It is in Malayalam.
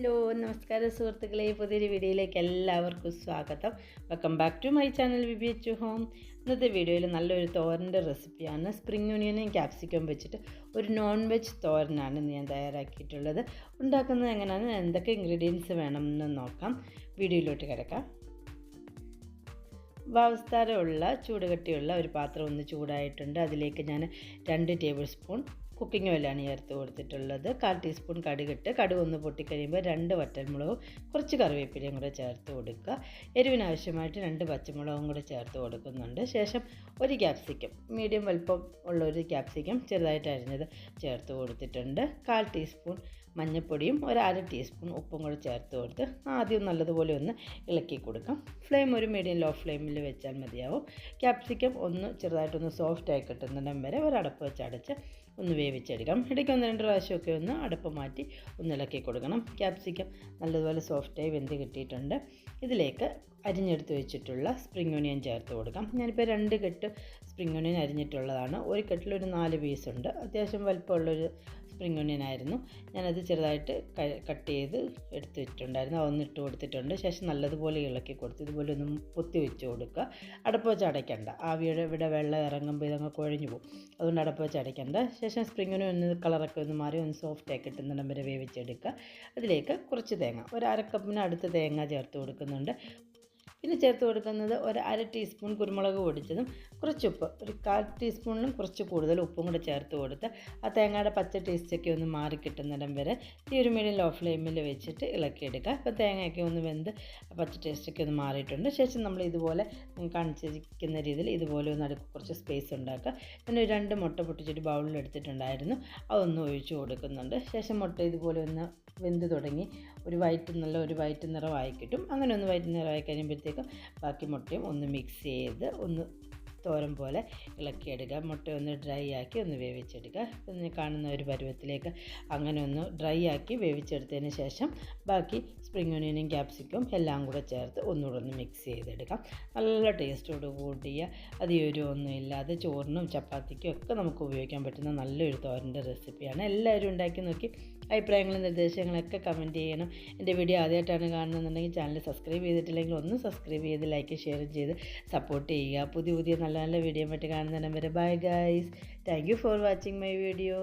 ഹലോ നമസ്കാരം സുഹൃത്തുക്കളെ. പുതിയൊരു വീഡിയോയിലേക്ക് എല്ലാവർക്കും സ്വാഗതം. Welcome back to my channel VB H home ഇന്നത്തെ വീഡിയോയിൽ നല്ലൊരു തോരന്റെ റെസിപ്പിയാണ്. സ്പ്രിംഗ് ഒനിയനും ക്യാപ്സിക്കം വെച്ചിട്ട് ഒരു നോൺ വെജ് തോരനാണ് ഞാൻ തയ്യാറാക്കിയിട്ടുള്ളത്. ഉണ്ടാക്കുന്നത് എങ്ങനെയാണ്? എന്തൊക്കെ ഇൻഗ്രീഡിയൻസ് വേണമെന്ന് നോക്കാം. വീഡിയോയിലോട്ട് കിടക്കാം. വാവസ്താരമുള്ള ചൂടുകട്ടിയുള്ള ഒരു പാത്രം ഒന്ന് ചൂടായിട്ടുണ്ട്. അതിലേക്ക് ഞാൻ രണ്ട് ടേബിൾ സ്പൂൺ കുക്കിംഗ് ഓയിലാണ് ചേർത്ത് കൊടുത്തിട്ടുള്ളത്. കാൽ ടീസ്പൂൺ കടുകിട്ട് കടുക് ഒന്ന് പൊട്ടിക്കഴിയുമ്പോൾ രണ്ട് വറ്റൽമുളകും കുറച്ച് കറിവേപ്പിലയും കൂടെ ചേർത്ത് കൊടുക്കുക. എരിവിനാവശ്യമായിട്ട് രണ്ട് പച്ചമുളകും കൂടെ ചേർത്ത് കൊടുക്കുന്നുണ്ട്. ശേഷം ഒരു ക്യാപ്സിക്കം മീഡിയം വലുപ്പം ഉള്ള ഒരു ക്യാപ്സിക്കം ചെറുതായിട്ട് അരിഞ്ഞത് ചേർത്ത് കൊടുത്തിട്ടുണ്ട്. കാൽ ടീസ്പൂൺ മഞ്ഞൾപ്പൊടിയും ഒരു അര ടീസ്പൂൺ ഉപ്പും കൂടെ ചേർത്ത് കൊടുത്ത് ആദ്യം നല്ലതുപോലെ ഒന്ന് ഇളക്കി കൊടുക്കാം. ഫ്ലെയിം ഒരു മീഡിയം ലോ ഫ്ലെയിമിൽ വെച്ചാൽ മതിയാവും. ക്യാപ്സിക്കം ഒന്ന് ചെറുതായിട്ടൊന്ന് സോഫ്റ്റ് ആയി കിട്ടുന്നിടം വരെ ഒരു അടപ്പ് വെച്ച് അടച്ച് ഒന്ന് വേവിച്ചെടുക്കാം ഇടയ്ക്ക് ഒന്ന് രണ്ട് പ്രാവശ്യമൊക്കെ ഒന്ന് അടുപ്പ് മാറ്റി ഒന്ന് ഇളക്കി കൊടുക്കണം. ക്യാപ്സിക്കം നല്ലതുപോലെ സോഫ്റ്റായി വെന്ത് കിട്ടിയിട്ടുണ്ട്. ഇതിലേക്ക് അരിഞ്ഞെടുത്ത് വെച്ചിട്ടുള്ള സ്പ്രിംഗ് ഒനിയൻ ചേർത്ത് കൊടുക്കാം. ഞാനിപ്പോൾ രണ്ട് കെട്ട് സ്പ്രിംഗ് ഒനിയൻ അരിഞ്ഞിട്ടുള്ളതാണ്. ഒരു കെട്ടിലൊരു നാല് പീസ് ഉണ്ട്. അത്യാവശ്യം വലിപ്പമുള്ളൊരു സ്പ്രിംഗ് ഓണിയൻ ആയിരുന്നു. ഞാനത് ചെറുതായിട്ട് കട്ട് ചെയ്ത് എടുത്തിട്ടുണ്ടായിരുന്നു. അതൊന്ന് ഇട്ട് കൊടുത്തിട്ടുണ്ട്. ശേഷം നല്ലതുപോലെ ഇളക്കി കൊടുത്ത്. ഇതുപോലെ ഒന്ന് പൊത്തി വെച്ച് കൊടുക്കുക. അടപ്പ് വെച്ച് അടയ്ക്കണ്ട. ആവിയുടെ ഇവിടെ വെള്ളം ഇറങ്ങുമ്പോൾ ഇതങ്ങ് കുഴഞ്ഞു പോകും. അതുകൊണ്ട് അടപ്പ് വെച്ച് അടയ്ക്കണ്ട. ശേഷം സ്പ്രിങ്ങിന് ഒന്ന് കളറൊക്കെ ഒന്ന് മാറി ഒന്ന് സോഫ്റ്റ് ആയി കിട്ടുന്നിടം വരെ വേവിച്ചെടുക്കുക. അതിലേക്ക് കുറച്ച് തേങ്ങ. ഒരു അരക്കപ്പിന് അടുത്ത് തേങ്ങ ചേർത്ത് കൊടുക്കുന്നുണ്ട്. പിന്നെ ചേർത്ത് കൊടുക്കുന്നത് ഒരു അര ടീസ്പൂൺ കുരുമുളക് പൊടിച്ചതും കുറച്ച് ഉപ്പ്. ഒരു കാൽ ടീസ്പൂണിലും കുറച്ച് കൂടുതൽ ഉപ്പും കൂടെ ചേർത്ത് കൊടുത്ത് ആ തേങ്ങയുടെ പച്ച ടേസ്റ്റൊക്കെ ഒന്ന് മാറി കിട്ടുന്നിടം വരെ ഈ ഒരു മീഡിയം ലോ ഫ്ലെയിമിൽ വെച്ചിട്ട് ഇളക്കിയെടുക്കുക. അപ്പോൾ തേങ്ങയൊക്കെ ഒന്ന് വെന്ത് പച്ച ടേസ്റ്റൊക്കെ ഒന്ന് മാറിയിട്ടുണ്ട്. ശേഷം നമ്മൾ ഇതുപോലെ കാണിച്ചിരിക്കുന്ന രീതിയിൽ ഇതുപോലെ ഒന്ന് അടുക്ക് കുറച്ച് സ്പേസ് ഉണ്ടാക്കുക. പിന്നെ രണ്ട് മുട്ട പൊട്ടിച്ചിട്ട് ബൗളിൽ എടുത്തിട്ടുണ്ടായിരുന്നു. അതൊന്ന് ഒഴിച്ചു കൊടുക്കുന്നുണ്ട്. ശേഷം മുട്ട ഇതുപോലെ ഒന്ന് വെന്ത് തുടങ്ങി ഒരു വൈറ്റ് നല്ല ഒരു വൈറ്റ് നിറമായി കിട്ടും. അങ്ങനെ ഒന്ന് വൈറ്റ് നിറമായി കഴിയുമ്പോഴത്തേക്കും ബാക്കി മുട്ടയും ഒന്ന് മിക്സ് ചെയ്ത് ഒന്ന് തോരൻ പോലെ ഇളക്കിയെടുക്കുക മുട്ട ഒന്ന് ഡ്രൈ ആക്കി ഒന്ന് വേവിച്ചെടുക്കുക. ഒന്ന് കാണുന്ന ഒരു പരുവത്തിലേക്ക് അങ്ങനെ ഒന്ന് ഡ്രൈ ആക്കി വേവിച്ചെടുത്തതിന് ശേഷം ബാക്കി സ്പ്രിംഗ് ഒനിയനും ക്യാപ്സിക്കും എല്ലാം കൂടെ ചേർത്ത് ഒന്നുകൂടെ ഒന്ന് മിക്സ് ചെയ്തെടുക്കാം. നല്ല ടേസ്റ്റോട് കൂടിയ അതിയൊരു ഇല്ലാതെ ചോറിനും ചപ്പാത്തിക്കും ഒക്കെ നമുക്ക് ഉപയോഗിക്കാൻ പറ്റുന്ന നല്ലൊരു തോരന്റെ റെസിപ്പിയാണ് എല്ലാവരും ഉണ്ടാക്കി നോക്കി അഭിപ്രായങ്ങളും നിർദ്ദേശങ്ങളൊക്കെ കമന്റ് ചെയ്യണം. എന്റെ വീഡിയോ ആദ്യമായിട്ടാണ് കാണുന്നുണ്ടെങ്കിൽ ചാനൽ സബ്സ്ക്രൈബ് ചെയ്തിട്ടില്ലെങ്കിൽ ഒന്ന് സബ്സ്ക്രൈബ് ചെയ്ത് ലൈക്ക് ഷെയർ ചെയ്ത് സപ്പോർട്ട് ചെയ്യുക. പുതിയ പുതിയ നല്ല നല്ല വീഡിയോ പറ്റി കാണുന്നതിനും വരെ bye guys thank you for watching my video